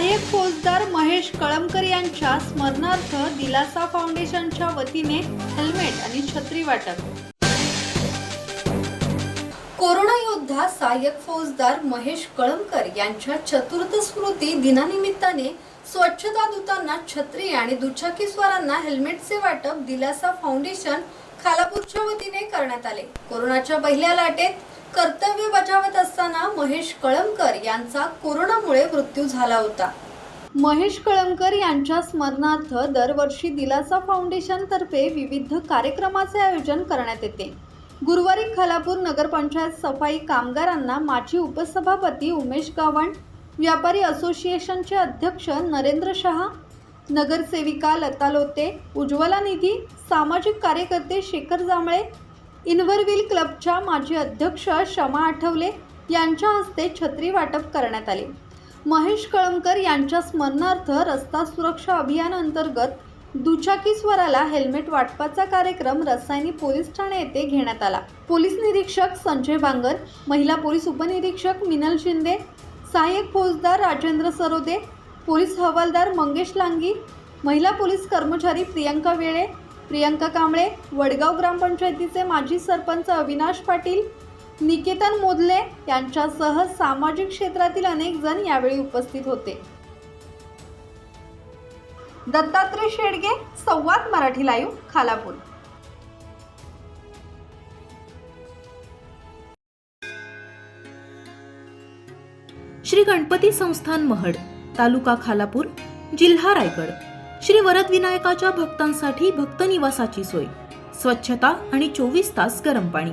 सहाय्यक फौजदार महेश कळमकर यांच्या स्मरणार्थ दिलासा फाउंडेशनच्या वतीने हेल्मेट आणि छत्री वाटप. कोरोना योद्धा सहाय्यक फौजदार महेश कळमकर यांच्या चतुर्थ स्मृती दिनानिमित्ताने स्वच्छता दूतांना छत्री आणि दुचाकीस्वारांना हेल्मेटचे वाटप दिलासा फाउंडेशन खालापूरच्या वतीने करण्यात आले. कोरोनाच्या पहिल्या लाटेत कर्तव्य बजावत महेश कळमकर यांचा कोरोनामुळे मृत्यू झाला होता. महेश कळमकर यांच्या स्मरणार्थ दरवर्षी दिलासा फाउंडेशनतर्फे विविध कार्यक्रमाचे आयोजन करण्यात येते. गुरुवारी खालापूर नगरपंचायत सफाई कामगारांना माजी उपसभापती उमेश गावण व्यापारी असोसिएशनचे अध्यक्ष नरेंद्र शहा नगरसेविका लता लोते उज्ज्वला निधी सामाजिक कार्यकर्ते शेखर जांभळे इन्व्हरविल क्लबच्या माजी अध्यक्ष शमा आठवले यांच्या हस्ते छत्री वाटप करण्यात आले. महेश कळमकर यांच्या स्मरणार्थ रस्ता सुरक्षा अभियान अंतर्गत दुचाकीस्वराला हेल्मेट वाटपाचा कार्यक्रम रसायनी पोलीस ठाणे येथे घेण्यात आला. पोलीस निरीक्षक संजय बांगर महिला पोलीस उपनिरीक्षक मिनल शिंदे सहाय्यक फौजदार राजेंद्र सरोदे पोलीस हवालदार मंगेश लांगी महिला पोलीस कर्मचारी प्रियंका वेळे प्रियंका कांबळे वडगाव ग्रामपंचायतीचे माजी सरपंच अविनाश पाटील निकेतन मोदले यांच्यासह सामाजिक क्षेत्रातील अनेक जण यावेळी उपस्थित होते. दत्तात्रय शेडगे संवाद मराठी लाईव्ह खालापूर. श्री गणपती संस्थान महड तालुका खालापूर जिल्हा रायगड. श्री वरद विनायकाच्या भक्तांसाठी भक्त निवासाची सोय. स्वच्छता आणि चोवीस तास गरम पाणी.